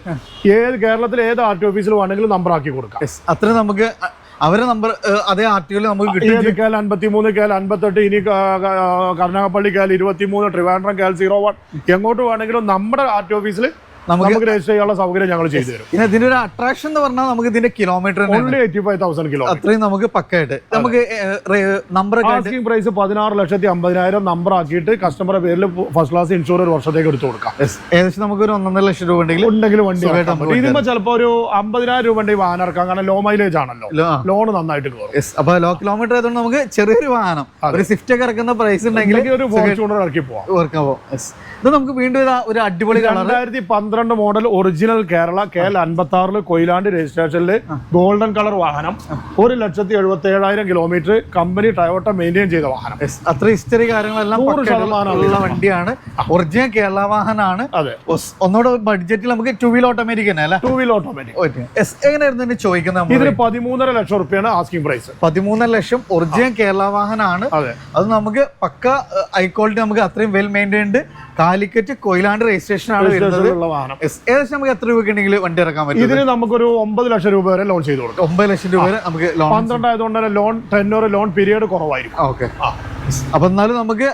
ഏത് കേരളത്തിൽ ഏത് ആർ ടി ഓഫീസിൽ വേണമെങ്കിലും നമ്പർ ആക്കി കൊടുക്കാം. അത്രയും നമുക്ക് അവരെ നമ്പർ അതേ ആർ നമുക്ക് കിട്ടി കേൽ അൻപത്തിമൂന്ന് കേൽ അൻപത്തെട്ട് ഇനി കരുനാഗപ്പള്ളി കേൽ ഇരുപത്തിമൂന്ന് ട്രിവാൻഡ്രം കേൽ സീറോ വൺ എങ്ങോട്ട് വേണമെങ്കിലും നമ്മുടെ ആർട്ടി ഓഫീസിൽ നമുക്ക് രജിസ്റ്റർ ചെയ്യാനുള്ള സൗകര്യം ഞങ്ങൾ ചെയ്തു തരും പിന്നെ ഇതിന്റെ ഒരു അട്രാക്ഷൻ എന്ന് പറഞ്ഞാൽ നമുക്ക് ഇതിന്റെ കിലോമീറ്റർ കിലോ അത്രയും നമുക്ക് പക്കായിട്ട്. നമുക്ക് നമ്പർ ആസ്കിംഗ് പ്രൈസ് പതിനാറ് ലക്ഷത്തി അമ്പതിനായിരം നമ്പർ ആക്കിയിട്ട് കസ്റ്റമറുടെ പേരിൽ ഫസ്റ്റ് ക്ലാസ് ഇൻഷുർ ഒരു വർഷത്തേക്ക് എടുത്തു കൊടുക്കാം. ഏകദേശം നമുക്ക് ഒരു ഒന്നര ലക്ഷം രൂപ ഉണ്ടെങ്കിൽ ഉണ്ടെങ്കിൽ വണ്ടി ഇതിപ്പോ ഇറക്കാൻ ചിലപ്പോൾ ഒരു അമ്പതിനായിരം രൂപ ഉണ്ടെങ്കിൽ വാഹനം ഇറക്കാം. കാരണം ലോ മൈലേജ് ആണല്ലോ. ലോൺ നന്നായിട്ട് കയറും. അപ്പൊ ലോ കിലോമീറ്റർ ആയതുകൊണ്ട് നമുക്ക് ചെറിയൊരു വാഹനം ഒരു സ്വിഫ്റ്റ് ഒക്കെ ഇറക്കുന്ന പ്രൈസ് ഉണ്ടെങ്കിൽ ഒരു ഫോർച്യൂണർ ഇറക്കി പോവാം. ഓർക്കാവോ ഇത് നമുക്ക് വീണ്ടും ഒരു അടിപൊളി രണ്ടായിരത്തി പന്ത്രണ്ട് model original Kerala K L അൻപത്തി ആറിൽ കൊയിലാണ്ട് രജിസ്ട്രേഷനിൽ ഗോൾഡൻ കളർ വാഹനം. ഒരു ലക്ഷത്തി എഴുപത്തി ഏഴായിരം കിലോമീറ്റർ കമ്പനി ടയോട്ട മെയിന്റെയിൻ ചെയ്ത വാഹനം. അത്ര ഹിസ്റ്ററി കാര്യങ്ങളെല്ലാം നൂറ് വണ്ടിയാണ്. ഒറിജിനൽ കേരള വാഹനമാണ്. അതെ. ഒന്നുകൂടെ ബഡ്ജറ്റിൽ നമുക്ക് ടു വീൽ ഓട്ടോമാറ്റിക് തന്നെ അല്ലേ? Two wheel automatic. എങ്ങനെയായിരുന്നു ചോദിക്കുന്നത് ഇതിന് പതിമൂന്നര ലക്ഷം റുപ്യാണ് ആസ്കിംഗ് പ്രൈസ് പതിമൂന്നര ലക്ഷം ഒറിജിനൽ കേരള വാഹനമാണ്. അതെ. അത് നമുക്ക് പക്ക ഹൈ ക്വാളിറ്റി നമുക്ക് അത്രയും well maintained Calicut Koyilandy registration ആണ് വരുന്നത്. വാഹനം ഏകദേശം നമുക്ക് എത്ര ഉണ്ടെങ്കിൽ വണ്ടി ഇറക്കാൻ പറ്റും? ഇതിന് നമുക്കൊരു ഒമ്പത് ലക്ഷം രൂപ വരെ ലോൺ ചെയ്ത് കൊടുക്കാം. ഒമ്പത് ലക്ഷം രൂപ വരെ നമുക്ക് ലോൺ പന്ത്രണ്ട് ആയതുകൊണ്ട് തന്നെ ലോൺ ടെന്നോർ ലോൺ പീരീഡ് കുറവായിരിക്കും. ഓക്കെ. അപ്പൊ എന്നാലും നമുക്ക്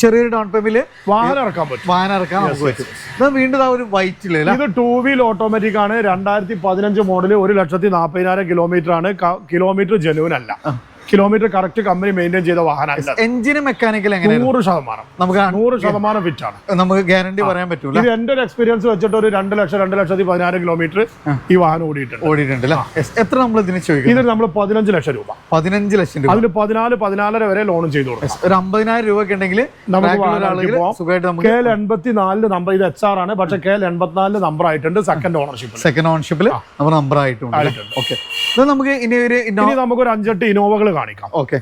ചെറിയൊരു ഡൗൺ പേയ്മെന്റ് വാഹനം ഇറക്കാൻ പറ്റും. വാഹനം ഇറക്കാൻ നമുക്ക് പറ്റും. ഇത് വീണ്ടും ആ ഒരു വൈറ്റിൽ ഇത് ടൂ വീൽ ഓട്ടോമാറ്റിക് ആണ്. രണ്ടായിരത്തി പതിനഞ്ച് മോഡൽ ഒരു ലക്ഷത്തി നാൽപ്പതിനായിരം കിലോമീറ്റർ ആണ്. കിലോമീറ്റർ ജനുവൻ അല്ല. കിലോമീറ്റർ കറക്റ്റ് കമ്പനി മെയിന്റെയിൻ ചെയ്ത വാഹനമല്ല. എഞ്ചിന് മെക്കാനിക്കൽ എങ്ങനെ നൂറ് ശതമാനം. നമുക്ക് നൂറ് ശതമാനം ഫിറ്റ് ആണ്. നമുക്ക് ഗ്യാരണ്ടി പറയാൻ പറ്റൂല. ഇത് എന്റെ ഒരു എക്സ്പീരിയൻസ് വെച്ചിട്ട് ഒരു രണ്ട് ലക്ഷം രണ്ട് ലക്ഷത്തി പതിനായിരം കിലോമീറ്റർ ഈ വാഹനം ഓടിയിട്ടുണ്ട്. ഓടിയിട്ടുണ്ട് അല്ലേ? എത്ര നമ്മൾ ഇതിന് ചോദിക്കും ഇതിന് നമ്മൾ പതിനഞ്ച് ലക്ഷം രൂപ. പതിനഞ്ച് ലക്ഷം രൂപ. അതിൽ പതിനാല് പതിനാലര വരെ ലോണും ചെയ്തു കൊടുക്കും ഒരു അമ്പതിനായിരം രൂപ ഉണ്ടെങ്കിൽ നമുക്ക് കെ എൽ എൺപത്തി നാലിൽ നമ്പർ ഇത് എച്ച് ആർ ആണ്. പക്ഷെ കെ എൽ എൺപത്തിനാലിൽ നമ്പർ ആയിട്ടുണ്ട് സെക്കൻഡ് ഓണർഷിപ്പ് സെക്കൻഡ് ഓണർഷിപ്പിൽ നമ്മൾ നമ്പർ ആയിട്ടുണ്ട്. ഓക്കെ നമുക്ക് ഇനി ഒരു നമുക്ക് ഒരു അഞ്ചെട്ട് ഇനോവകൾ കാണിക്കാം. ഓക്കെ.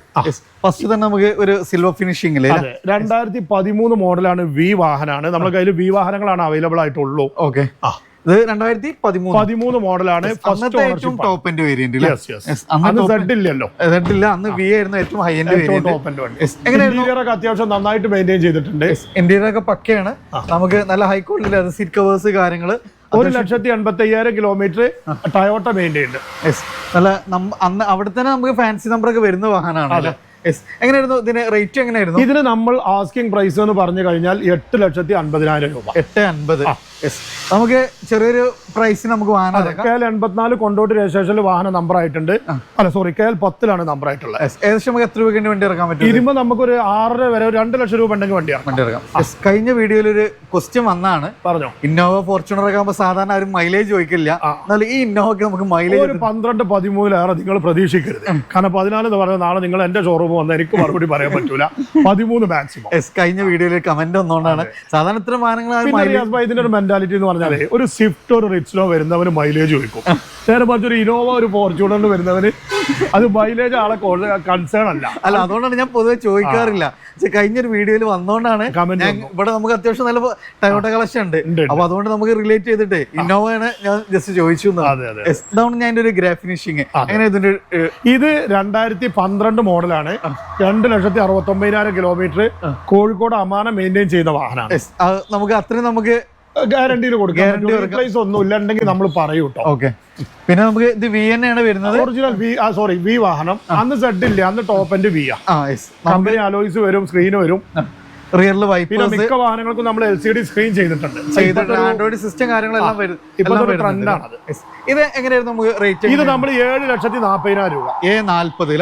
ഫസ്റ്റ് തന്നെ നമുക്ക് ഒരു സിൽവർ ഫിനിഷിംഗ് അതെ. രണ്ടായിരത്തി പതിമൂന്ന് മോഡലാണ് വി വാഹനമാണ് നമ്മുടെ കയ്യിൽ വി വാഹനങ്ങളാണ് അവൈലബിൾ ആയിട്ടുള്ളൂ. ഓക്കെ. ആ. ഇത് രണ്ടായിരത്തി പതിമൂന്ന് പതിമൂന്ന് മോഡലാണ് ഫസ്റ്റ് ഏറ്റവും ഓണർഷിപ്പ് ടോപ്പ് എൻഡ് വേരിയന്റ് അന്ന് സെഡ് ഇല്ലല്ലോ. എന്നിട്ടില്ല അന്ന് വി ആയിരുന്നു ഏറ്റവും high end variant top end വണ്ടി എങ്ങനെയായിരുന്നു? ഇന്റീരിയർ ഒക്കെ അത്യാവശ്യം നന്നായിട്ട് മെയിന്റെയിൻ ചെയ്തിട്ടുണ്ട്. ഇന്റീരിയർ ഒക്കെ പക്കയാണ്. നമുക്ക് നല്ല ഹൈ ക്വാളിറ്റി അത് സീറ്റ് കവേഴ്സ് കാര്യങ്ങൾ. ഒരു ലക്ഷത്തി അൻപത്തി അയ്യായിരം കിലോമീറ്റർ ടയോട്ട Yes. നല്ല അന്ന് അവിടെ തന്നെ നമുക്ക് ഫാൻസി നമ്പർ ഒക്കെ വരുന്ന വാഹനമാണ് എങ്ങനെയായിരുന്നു ഇതിന് റേറ്റ് എങ്ങനെയായിരുന്നു? ഇതിന് നമ്മൾ ആസ്കിങ് പ്രൈസ് എന്ന് പറഞ്ഞു കഴിഞ്ഞാൽ എട്ട് ലക്ഷത്തി അൻപതിനായിരം രൂപ. എട്ട് അൻപത്. നമുക്ക് ചെറിയൊരു പ്രൈസ് നമുക്ക് വാഹനം കെ എൽ എൺപത്തിനാല് കൊണ്ടോട്ട് രജിസ്ട്രേഷനിൽ വാഹന നമ്പർ ആയിട്ടുണ്ട്. അല്ല സോറി കെ എൽ പത്തിലാണ് നമ്പർ ആയിട്ടുള്ളത്. ഏകദേശം നമുക്ക് എത്ര രൂപയ്ക്ക് വണ്ടി ഇറക്കാൻ പറ്റും? ഇരുമ്പോ നമുക്കൊരു ആറര വരെ ഒരു രണ്ട് ലക്ഷം രൂപ ഉണ്ടെങ്കിൽ വണ്ടി വണ്ടി ഇറക്കാം. കഴിഞ്ഞ വീഡിയോയിൽ ഒരു ക്വസ്റ്റ്യൻ വന്നാണ് പറഞ്ഞു. ഇന്നോവ ഫോർച്യൂണർ ഒക്കെ ആകുമ്പോൾ സാധാരണ ആരും മൈലേജ് ചോദിക്കില്ല. എന്നാൽ ഈ ഇന്നോവയ്ക്ക് നമുക്ക് മൈലേജ് ഒരു പന്ത്രണ്ട് പതിമൂന്നിലേറെ നിങ്ങൾ പ്രതീക്ഷിക്കരുത്. കാരണം പതിനാല് എന്ന് പറഞ്ഞാൽ നാളെ നിങ്ങൾ എന്റെ ഷോറൂം വന്നാൽ എനിക്ക് മറുപടി പറയാൻ പറ്റൂല. പതിമൂന്ന് മാക്സിമം കഴിഞ്ഞ വീഡിയോയിൽ കമന്റ് വന്നുകൊണ്ടാണ് സാധാരണ ഇത്ര വാഹനങ്ങൾ ഇതിന്റെ ഒരു മെന്റാലിറ്റി എന്ന് പറഞ്ഞാൽ ഒരു സ്വിഫ്റ്റ് ഒരു റിച്ച്ലോ വരുന്നവന് മൈലേജ് ചോദിക്കും. നേരെ പറഞ്ഞ ഒരു ഇനോവ ഒരു ഫോർച്യൂണർ വരുന്നവന് അത് മൈലേജ് ആളെ കൺസേൺ അല്ല. അല്ല അതുകൊണ്ടാണ് ഞാൻ പൊതുവെ ചോദിക്കാറില്ല. കഴിഞ്ഞൊരു വീഡിയോയിൽ വന്നോണ്ടാണ് ഇവിടെ നമുക്ക് അത്യാവശ്യം നല്ല ടയോട്ട കളക്ഷൻ ഉണ്ട്. അപ്പൊ അതുകൊണ്ട് നമുക്ക് റിലേറ്റ് ചെയ്തിട്ട് ഇന്നോവയാണ് ഞാൻ ജസ്റ്റ് ചോദിച്ചു ഇതാണ് ഞാൻ ഒരു ഗ്രാഫിനിഷിങ് അങ്ങനെ ഇതിന്റെ ഇത് രണ്ടായിരത്തി പന്ത്രണ്ട് മോഡലാണ് രണ്ട് ലക്ഷത്തി അറുപത്തി ഒമ്പതിനായിരം കിലോമീറ്റർ കോഴിക്കോട് അമാനം മെയിന്റെയിൻ ചെയ്യുന്ന വാഹനമാണ്. നമുക്ക് അത്രയും നമുക്ക് ഗ്യാരണ്ടിയിൽ കൊടുക്കാം. റീപ്ലേസ് ഒന്നും ഇല്ലെങ്കിൽ നമ്മൾ പറയൂ കേട്ടോ ഓക്കെ പിന്നെ നമുക്ക് ഇത് വി എൻ ആണ് വരുന്നത്? ഒറിജിനൽ വി ആ സോറി വി വാഹനം. അന്ന് സെഡ് ഇല്ല? അന്ന് ടോപ്പ് എൻഡ് വി ആ. ആ കമ്പനി അലോയ്സ് വരും സ്ക്രീൻ വരും. റിയറിൽ വൈപ്പേഴ്സ് മിക്ക വാഹനങ്ങൾക്കും നമ്മൾ എൽ സി ഡി സ്ക്രീൻ ചെയ്തിട്ടുണ്ട്. ചെയ്തിട്ടുണ്ട്. ആൻഡ്രോയിഡ് സിസ്റ്റം കാര്യങ്ങളെല്ലാം വരും ഇപ്പോഴത്തെ ട്രെൻഡാണ്. ഇത് എങ്ങനെയായിരുന്നു നമുക്ക് റേറ്റ് ഇത് നമ്മൾ ഏഴ് ലക്ഷത്തി നാൽപ്പതിനായിരം രൂപ. എ നാല്പത്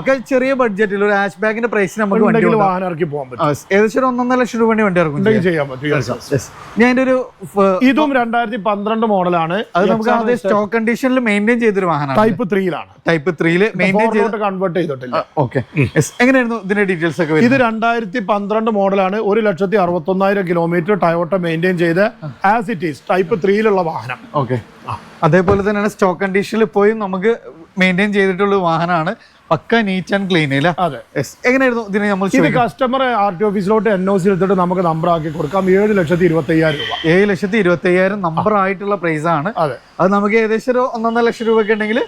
ഒക്കെ ചെറിയ ബഡ്ജറ്റിൽ ഒരു ഹാഷ് ബാഗിന്റെ പ്രൈസ് നമുക്ക് വണ്ടി. വാഹനം ഇറക്കി പോകാൻ പറ്റും. ഏകദേശം ഒന്നൊന്നര ലക്ഷം രൂപ വണ്ടി ഇറക്കും ചെയ്യാൻ പറ്റും. ഞാൻ ഒരു ഇതും രണ്ടായിരത്തി പന്ത്രണ്ട് മോഡലാണ്. അത് നമുക്ക് ആദ്യം സ്റ്റോക്ക് കണ്ടീഷനിൽ മെയിന്റെയിൻ ചെയ്തൊരു വാഹനമാണ്. ടൈപ്പ് ത്രീയിലാണ് ടൈപ്പ് ത്രീയിൽ മെയിന്റെയിൻ ചെയ്ത് ഫോറിലോട്ട് കൺവേർട്ട് ചെയ്തിട്ടില്ല ഓക്കെ എങ്ങനെയായിരുന്നു ഇതിന്റെ ഡീറ്റെയിൽസ് ഒക്കെ ഇത് രണ്ടായിരത്തി പന്ത്രണ്ട് മോഡലാണ് ഒരു ലക്ഷത്തി അറുപത്തൊന്നായിരം കിലോമീറ്റർ ടയോട്ട മെയിന്റെയിൻ ചെയ്ത് ആസ് ഇറ്റ് ഈസ് ടൈപ്പ് ത്രീയിലുള്ള വാഹനം. ഓക്കെ അതേപോലെ തന്നെയാണ് സ്റ്റോക്ക് കണ്ടീഷനിൽ പോയി നമുക്ക് മെയിന്റെയിൻ ചെയ്തിട്ടുള്ള വാഹനമാണ്. പക്ക നീറ്റ് ആൻഡ് ക്ലീൻ അല്ലേ? അതെ. എങ്ങനെയായിരുന്നു ഇതിന് നമ്മൾ ഇത് കസ്റ്റമർ ആർ ടി ഓഫീസിലോട്ട് എൻ ഒ സി എടുത്തിട്ട് നമുക്ക് നമ്പർ ആക്കി കൊടുക്കാം. ഏഴ് ലക്ഷത്തി ഇരുപത്തി അയ്യായിരം രൂപ. ഏഴ് ലക്ഷത്തി ഇരുപത്തി അയ്യായിരം നമ്പർ ആയിട്ടുള്ള പ്രൈസ് ആണ്. അതെ. അത് നമുക്ക് ഏകദേശം ഒരു ഒന്നൊന്നര ലക്ഷം രൂപ ഒക്കെ ഉണ്ടെങ്കിൽ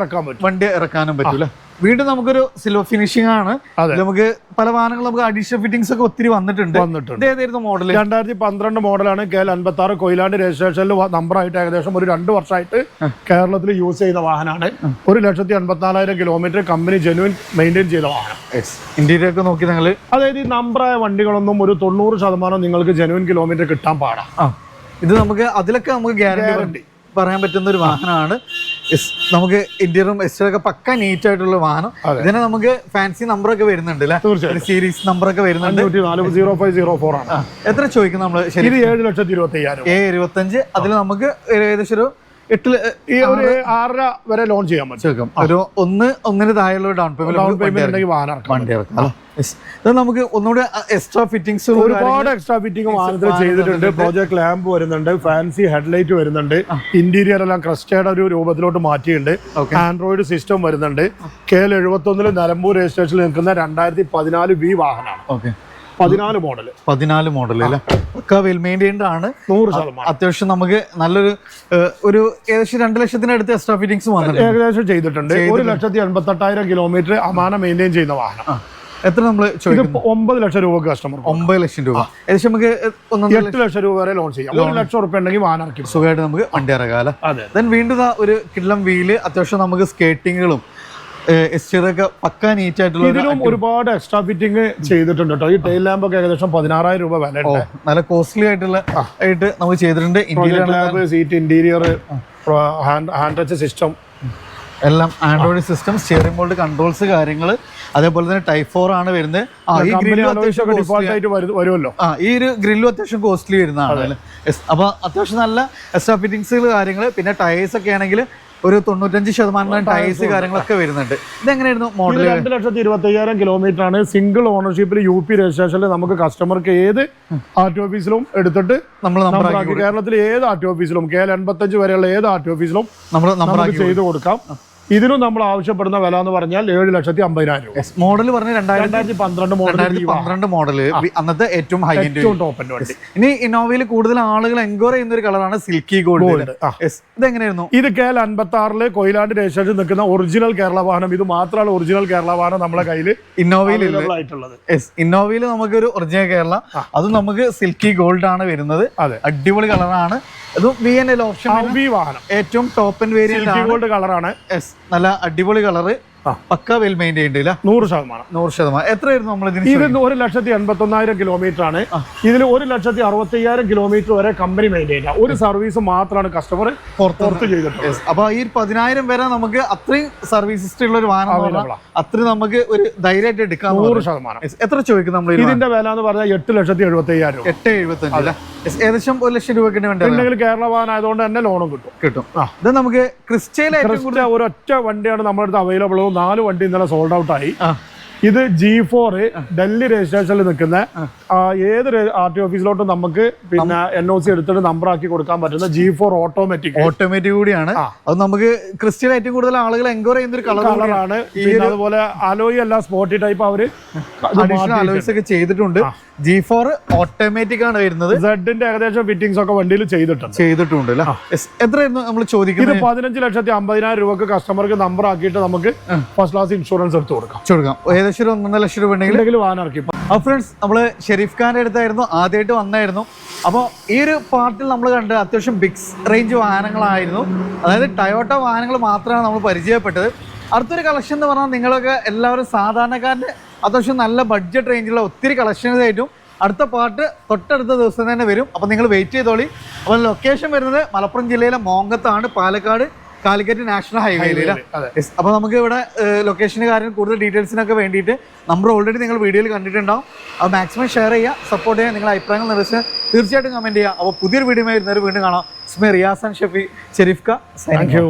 ഇറക്കാൻ പറ്റും. വണ്ടി ഇറക്കാനും പറ്റൂല വീണ്ടും നമുക്കൊരു സിൽവർ ഫിനിഷിംഗ് ആണ്. നമുക്ക് പല വാഹനങ്ങൾ നമുക്ക് അഡീഷണൽ ഫിറ്റിംഗ്സ് ഒക്കെ ഒത്തിരി വന്നിട്ടുണ്ട്. വന്നിട്ടുണ്ട്. ഏതായിരുന്നു മോഡൽ രണ്ടായിരത്തി പന്ത്രണ്ട് മോഡലാണ് കെ എൽ അൻപത്തി ആറ് കൊയിലാണ്ട് രജിസ്ട്രേഷനിൽ നമ്പറായിട്ട് ഏകദേശം ഒരു രണ്ട് വർഷമായിട്ട് കേരളത്തിൽ യൂസ് ചെയ്ത വാഹനമാണ്. ഒരു ലക്ഷത്തി അൻപത്തിനാലായിരം കിലോമീറ്റർ കമ്പനി ജെനുവിൻ മെയിന്റെയിൻ ചെയ്ത വാഹനം. ഇന്റീരിയർ ഒക്കെ നോക്കി നിങ്ങൾ അതായത് ഈ നമ്പറായ വണ്ടികളൊന്നും ഒരു തൊണ്ണൂറ് ശതമാനം നിങ്ങൾക്ക് ജെനുവിൻ കിലോമീറ്റർ കിട്ടാൻ പാടാം. ഇത് നമുക്ക് അതിലൊക്കെ നമുക്ക് ഗ്യാരണ്ടി. പറയാൻ പറ്റുന്ന ഒരു വാഹനമാണ്. നമുക്ക് ഇന്റീരിയറും ഒക്കെ പക്ക നീറ്റ് ആയിട്ടുള്ള വാഹനം. ഇതിനെ നമുക്ക് ഫാൻസി നമ്പർ ഒക്കെ വരുന്നുണ്ട് തീർച്ചയായും സീരീസ് നമ്പർ ഒക്കെ വരുന്നുണ്ട്. സീറോ ഫൈവ് സീറോ ഫോർ ആണ്. എത്ര ചോദിക്കും നമ്മൾ ശരി? ഏഴ് ലക്ഷത്തി ഇരുപത്തി അയ്യായിരം എ ഇരുപത്തഞ്ച്. അതിൽ നമുക്ക് ഏകദേശം ഒരു എട്ട് ല- ഈ ഒരു ആറര വരെ ലോൺ ചെയ്യാൻ പറ്റും. ഒരു ഒന്ന് ഒന്നിന് താഴെയുള്ള ഡൗൺ ഡൗൺ പേയ്മെന്റ് പേയ്മെന്റ് ഉണ്ടെങ്കിൽ വാഹനം വണ്ടി ഇറക്കാം. ഇത് നമുക്ക് ഒന്നുകൂടെ എക്സ്ട്രാ ഫിറ്റിംഗ്സ് ഒരുപാട് എക്സ്ട്രാ ഫിറ്റിംഗ് വാഹനത്തിൽ ചെയ്തിട്ടുണ്ട്. പ്രോജക്ട് ലാമ്പ് വരുന്നുണ്ട് ഫാൻസി ഹെഡ്ലൈറ്റ് വരുന്നുണ്ട്. ഇന്റീരിയർ എല്ലാം ക്രസ്റ്റേഡ് ഒരു രൂപത്തിലോട്ട് മാറ്റിയിട്ടുണ്ട്. ആൻഡ്രോയിഡ് സിസ്റ്റം വരുന്നുണ്ട്. കെ എൽ എഴുപത്തി ഒന്നിൽ നിലമ്പൂർ രജിസ്ട്രേഷനിൽ നിൽക്കുന്ന രണ്ടായിരത്തി പതിനാല് വി വാഹനമാണ് ഓക്കെ പതിനാല് മോഡൽ പതിനാല് മോഡൽ അല്ലേ? ഒക്കെ വെൽ മെയിന്റൈൻഡ് ആണ് നൂറ് ശതമാനം. അത്യാവശ്യം നമുക്ക് നല്ലൊരു ഒരു ഏകദേശം രണ്ട് ലക്ഷത്തിനടുത്ത് എക്സ്ട്രാ ഫിറ്റിംഗ്സ് വന്നിട്ടുണ്ട്. ഏകദേശം ചെയ്തിട്ടുണ്ട്. ഒരു ലക്ഷത്തി എൺപത്തെട്ടായിരം കിലോമീറ്റർ അമാന മെയിന്റെയിൻ ചെയ്യുന്ന വാഹനം. എത്ര നമ്മൾ ഒമ്പത് ലക്ഷം രൂപ കസ്റ്റമർ ഒമ്പത് ലക്ഷം രൂപ. ഏകദേശം നമുക്ക് എട്ട് ലക്ഷം. രൂപ വരെ ലോൺ ചെയ്യാം. ഒരു ലക്ഷം ഉറപ്പ് ഉണ്ടെങ്കിൽ വാഹനം. സുഖമായിട്ട് നമുക്ക് വണ്ടി ഇറങ്ങാം അല്ലെ? വീണ്ടും ആ ഒരു കിള്ളം വീൽ അത്യാവശ്യം നമുക്ക് സ്കേറ്റിങ്ങുകളും എസ്റ്റീരിയൊക്കെ പക്ക നീറ്റ് ആയിട്ടുള്ള ഇതിലും ഒരുപാട് എക്സ്ട്രാ ഫിറ്റിംഗ് ചെയ്തിട്ടുണ്ട് കേട്ടോ ഈ ടെയിൽ ലാമ്പ് ഒക്കെ ഏകദേശം പതിനാറായിരം രൂപ വില നല്ല കോസ്റ്റ്ലി ആയിട്ടുള്ള ആയിട്ട് നമ്മൾ ചെയ്തിട്ടുണ്ട്. Interior seat interior hand touch system എല്ലാം Android system steering board controls കാര്യങ്ങൾ. അതേപോലെ തന്നെ ടൈപ്പ് ഫോർ ആണ് വരുന്നത്. ഈ ഗ്രില്ലും അത്യാവശ്യം വരുമല്ലോ. ആ ഈ ഒരു ഗ്രില്ലും അത്യാവശ്യം കോസ്റ്റ്ലി വരുന്നതാണ്. അല്ലേ? Yes. അപ്പൊ അത്യാവശ്യം നല്ല എക്സ്ട്രാ ഫിറ്റിംഗ്സുകൾ കാര്യങ്ങൾ പിന്നെ ടയേഴ്സ് ഒക്കെ ആണെങ്കിൽ ഒരു തൊണ്ണൂറ്റഞ്ച് ശതമാനം ടയേഴ്സ് കാര്യങ്ങളൊക്കെ വരുന്നുണ്ട്. ഇതെങ്ങനെയായിരുന്നു ഇത് മോഡൽ രണ്ട് ലക്ഷത്തി ഇരുപത്തി അയ്യായിരം കിലോമീറ്റർ ആണ് സിംഗിൾ ഓണർഷിപ്പിൽ യു പി രജിസ്ട്രേഷനിൽ നമുക്ക് കസ്റ്റമർക്ക് ഏത് ആർ ടി ഓഫീസിലും എടുത്തിട്ട് നമ്മൾ കേരളത്തിലെ ഏത് ആർ ടി ഓഫീസിലും കെ എൽ എൺപത്തഞ്ച് വരെയുള്ള ഏത് ആർ ടി ഓഫീസിലും നമ്മൾ ചെയ്ത് കൊടുക്കാം. ഇതിനും നമ്മൾ ആവശ്യപ്പെടുന്ന വില എന്ന് പറഞ്ഞാൽ ഏഴ് ലക്ഷത്തി അമ്പതിനായിരം രൂപ. മോഡൽ പറഞ്ഞ രണ്ടായിരത്തി പന്ത്രണ്ട് മോഡൽ പന്ത്രണ്ട് മോഡൽ അന്നത്തെ ഏറ്റവും ഹൈ ഏറ്റവും ടോപ്പ് എന്റെ വണ്ടി. ഇനി ഇന്നോവയിൽ കൂടുതൽ ആളുകൾ എൻക്വയർ ചെയ്യുന്ന ഒരു കളറാണ് സിൽക്കി ഗോൾഡ്. ഇതെങ്ങനെയായിരുന്നു? ഇത് കെ എൽ അൻപത്തി ആറിൽ കൊയിലാണ്ട് രജിസ്ട്രേഷൻ നിൽക്കുന്ന ഒറിജിനൽ കേരള വാഹനം. ഇത് മാത്രമാണ് ഒറിജിനൽ കേരള വാഹനം നമ്മുടെ കയ്യിൽ ഇന്നോവയിൽ ഇന്നോവയിൽ നമുക്ക് ഒരു ഒറിജിനൽ കേരള അത് നമുക്ക് സിൽക്കി ഗോൾഡ് ആണ് വരുന്നത്. അതെ. അടിപൊളി കളറാണ് അതും വി എൻ എൽ ഓപ്ഷൻ വാഹനം. ഏറ്റവും ടോപ്പ് ആൻഡ് വേരിയന്റ് ഗോൾഡ് കളറാണ് യെസ് നല്ല അടിപൊളി കളറ് പക്ക വെൽ മെയിന്റൈൻഡ് ഇല്ല. നൂറ് ശതമാനം. നൂറ് ശതമാനം. എത്രയായിരുന്നു നമ്മൾ ഇതിന് ഇത് ഒരു ലക്ഷത്തി എൺപത്തി ഒന്നായിരം കിലോമീറ്റർ ആണ് ഇതിൽ ഒരു ലക്ഷത്തി അറുപത്തി അയ്യായിരം കിലോമീറ്റർ വരെ കമ്പനി മെയിന്റെയിൻ ചെയ്യാം ഒരു സർവീസ് മാത്രമാണ് കസ്റ്റമർ പുറത്ത് ചെയ്തിട്ടുള്ളത്. Yes. അപ്പൊ ഈ പതിനായിരം വരെ നമുക്ക് അത്രയും സർവീസ് ഹിസ്റ്ററി ഉള്ള ഒരു വാഹനം അത്രയും നമുക്ക് ഒരു ധൈര്യമായിട്ട് എടുക്കാം നൂറ് ശതമാനം. എത്ര ചോദിക്കും നമ്മൾ ഇതിന്? ഇതിന്റെ വില എന്ന് പറഞ്ഞാൽ എട്ട് ലക്ഷത്തി എഴുപത്തി അയ്യായിരം എട്ട് എഴുപത്തി അഞ്ച് ഏകദേശം ഒരു ലക്ഷം രൂപയ്ക്ക് വേണ്ടി ഉണ്ടെങ്കിൽ കേരള വാഹനം ആയതുകൊണ്ട് തന്നെ ലോണും കിട്ടും. കിട്ടും. ഇത് നമുക്ക് ക്രിസ്റ്റയിൽ ഒരൊറ്റ വണ്ടിയാണ് നമ്മുടെ അടുത്ത് അവൈലബിൾ നാല് വണ്ടി ഇന്നലെ സോൾഡ് ഔട്ട് ആയി. ഇത് ജി ഫോർ ഡൽഹി രജിസ്ട്രേഷനിൽ നിൽക്കുന്ന ഏത് ആർ ടി ഓഫീസിലോട്ട് നമുക്ക് പിന്നെ എൻ ഒ സി എടുത്തിട്ട് നമ്പർ ആക്കി കൊടുക്കാൻ പറ്റുന്ന ജി ഫോർ ഓട്ടോമാറ്റിക് ഓട്ടോമാറ്റിക് കൂടിയാണ്. അത് നമുക്ക് ക്രിസ്റ്റൽ ഏറ്റവും കൂടുതൽ ആളുകൾ എൻക്വയറി ചെയ്യുന്ന ഒരു കളർ കളറാണ് അതുപോലെ അലോയി അല്ല സ്പോട്ടി ടൈപ്പ് അവർ. അലോയ്സ് ഒക്കെ ചെയ്തിട്ടുണ്ട്. ജി ഫോർ ഓട്ടോമാറ്റിക് ആണ് വരുന്നത്. സെഡിന്റെ ഏകദേശം ഫിറ്റിംഗ്സ് ഒക്കെ വണ്ടിയിൽ ചെയ്തിട്ടുണ്ട്. ചെയ്തിട്ടുണ്ട് എത്രയായിരുന്നു നമ്മൾ ഇത് ചോദിക്കുന്നത് പതിനഞ്ച് ലക്ഷത്തി അമ്പതിനായിരം രൂപക്ക് കസ്റ്റമർക്ക് നമ്പർ ആക്കിയിട്ട് നമുക്ക് ഫസ്റ്റ് ക്ലാസ് ഇൻഷുറൻസ് എടുത്ത് കൊടുക്കാം. കൊടുക്കാം ഏകദേശം ഒരു ഒന്നര ലക്ഷം രൂപ ഉണ്ടെങ്കിൽ വാഹനം അപ്പോൾ ഫ്രണ്ട്സ് നമ്മൾ ഷെരീഫ് ഖാന്റെ അടുത്തായിരുന്നു. ആദ്യമായിട്ട് വന്നായിരുന്നു. അപ്പോൾ ഈ ഒരു പാർട്ടിൽ നമ്മൾ കണ്ട് അത്യാവശ്യം ബിഗ് റേഞ്ച് വാഹനങ്ങളായിരുന്നു. അതായത് ടയോട്ട വാഹനങ്ങൾ മാത്രമാണ് നമ്മൾ പരിചയപ്പെട്ടത്. അടുത്തൊരു കളക്ഷൻ എന്ന് പറഞ്ഞാൽ നിങ്ങളൊക്കെ എല്ലാവരും സാധാരണക്കാരന്റെ അത്യാവശ്യം നല്ല ബഡ്ജറ്റ് റേഞ്ചിലുള്ള ഒത്തിരി കളക്ഷൻസ് ആയിട്ടും അടുത്ത പാട്ട് തൊട്ടടുത്ത ദിവസം തന്നെ വരും. അപ്പോൾ നിങ്ങൾ വെയിറ്റ് ചെയ്തോളി. അപ്പോൾ ലൊക്കേഷൻ വരുന്നത് മലപ്പുറം ജില്ലയിലെ മോങ്കത്താണ് പാലക്കാട് കാലിക്കറ്റ് നാഷണൽ ഹൈവേയിൽ. അപ്പോൾ നമുക്ക് ഇവിടെ ലൊക്കേഷന് കാര്യം കൂടുതൽ ഡീറ്റെയിൽസിനൊക്കെ വേണ്ടിയിട്ട് നമ്പർ ഓൾറെഡി നിങ്ങൾ വീഡിയോയിൽ കണ്ടിട്ടുണ്ടാവും. അത് മാക്സിമം ഷെയർ ചെയ്യുക സപ്പോർട്ട് ചെയ്യുക നിങ്ങളുടെ അഭിപ്രായങ്ങൾ നിർദ്ദേശം തീർച്ചയായിട്ടും കമന്റ് ചെയ്യുക. അപ്പോൾ പുതിയൊരു വീഡിയോ വരുന്നവർ വീണ്ടും കാണാം. സ്മേ Riyas and Shefi Sharif thank you